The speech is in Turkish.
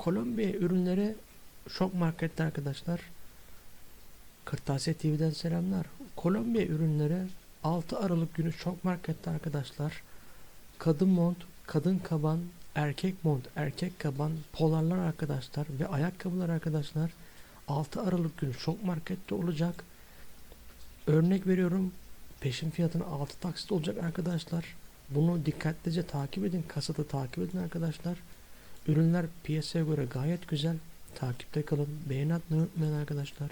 Kolombiya ürünleri Şok Market'te arkadaşlar. Kırtasiye TV'den selamlar. Kolombiya ürünleri 6 Aralık günü Şok Market'te arkadaşlar. Kadın mont, kadın kaban, erkek mont, erkek kaban, polarlar arkadaşlar ve ayakkabılar arkadaşlar 6 Aralık günü Şok Market'te olacak. Örnek veriyorum peşin fiyatına 6 taksit olacak arkadaşlar. Bunu dikkatlice takip edin. Kasada takip edin arkadaşlar. Ürünler piyasaya göre gayet güzel. Takipte kalın. Beğeni atmayı unutmayın arkadaşlar.